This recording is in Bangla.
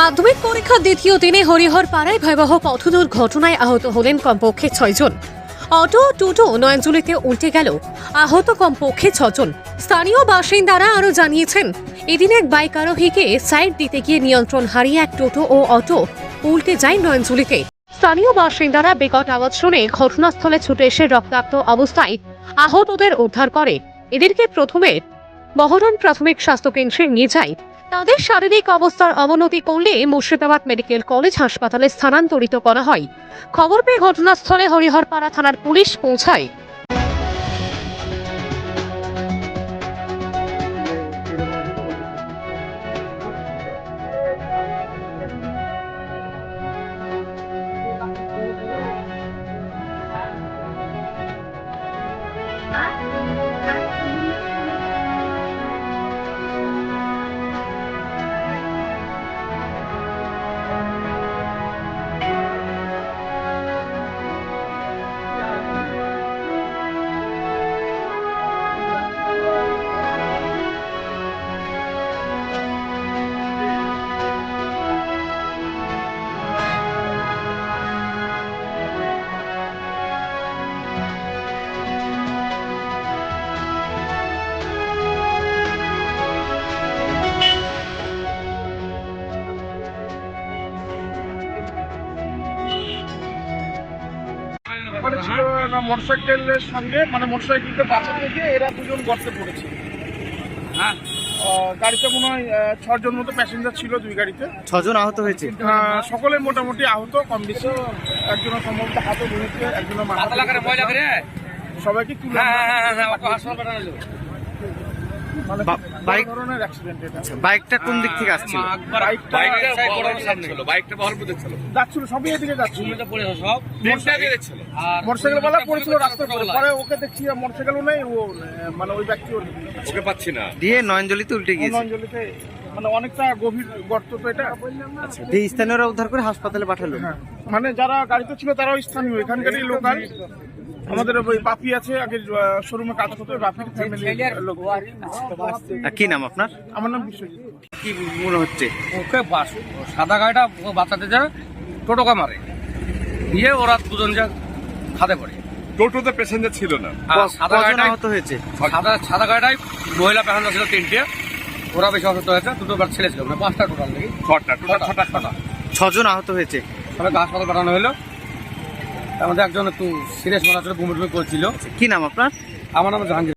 মাধ্যমিক পরীক্ষার দ্বিতীয় দিনে হরিহর পাড়ায় ভয়াবহ পথ দুর্ঘটনায় আহত হলেন কমপক্ষে ছয়জন অটো, টোটো, নয়নজুলিতে উল্টে গেল। আহত কমপক্ষে ছজন। স্থানীয় বাসিন্দারা আরও জানিয়েছেন, এদিন এক বাইক আরোহীকে সাইড দিতে গিয়ে নিয়ন্ত্রণ হারিয়ে এক টোটো ও অটো উল্টে যায় নয়নজুলিতে। স্থানীয় বাসিন্দারা বেকট আওয়াজ শুনে ঘটনাস্থলে ছুটে এসে রক্তাক্ত অবস্থায় আহতদের উদ্ধার করে। এদেরকে প্রথমে বহরন প্রাথমিক স্বাস্থ্য কেন্দ্রে নিয়ে যায়। তাদের শারীরিক অবস্থার অবনতি করলে মুর্শিদাবাদ মেডিকেল কলেজ হাসপাতালে স্থানান্তরিত করা হয়। খবর পেয়ে ঘটনাস্থলে হরিহরপাড়া থানার পুলিশ পৌঁছায়। মানে ছিল মোটরসাইকেলের সঙ্গে মানে মোটরসাইকেলকে বাঁচাতে গিয়ে এরা দুজন গর্তে পড়েছে। হ্যাঁ। গাড়িতে মনে হয় ছজন মতো প্যাসেঞ্জার ছিল দুই গাড়িতে। ছজন আহত হয়েছে? সকলে মোটামুটি আহত কম বেশি একজনের সম্ভবত হাতে ধরেছে একজনের মাথা সবাইকে তুলে বাইকটা কোন দিক থেকে আসছিল? যাচ্ছিল সবই এদিকে যাচ্ছিল। মোটরসাইকেল বেলা পড়েছিল রাস্তায় পরে। ওকে দেখছি মোটরসাইকেলও নেই ও মানে ওই ব্যক্তি ওকে পাচ্ছি না। দিয়ে নয়নজলিতে উল্টে গিয়েছে। মানে অনেকটা গভীর গর্ত তো এটা। দিয়ে স্থানীয়রা উদ্ধার করে হাসপাতালে পাঠালো। হ্যাঁ মানে যারা গাড়িতে ছিল তারাও স্থানীয় এখানকারই লোকাল। আমাদের ওই বাপি আছে আগে শোরুমে কাজ করতো বাপির ফ্যামিলি লোক। কি নাম আপনার? আমার নাম বিশ্বজিৎ। কি মনে হচ্ছে? ওকে বাস সাদা গাড়িটা ও বাঁচাতে যায় টোটোকে মারে। দিয়ে ওরা দুজন যা খাদে পড়ে। টোটোতে প্যাসেঞ্জার ছিল না। আর সাদা গাড়িটাই আহত হয়েছে? সাদা সাদা গাড়িটাই মহিলা প্যাসেঞ্জার ছিল তিনটে। ওরা বেশি অসুস্থ হয়েছে দুটো বার ছেলে ছিল মানে পাঁচটা টোটাল নাকি? ছটা টোটাল ছটা ছটা। ছজন আহত হয়েছে? সবাইকে হাসপাতাল পাঠানো হলো। তার মধ্যে একজন একটু সিরিয়াস মনে হচ্ছিল বমি টুমি করছিল। কি নাম আপনার? আমার নাম জাহাঙ্গীর।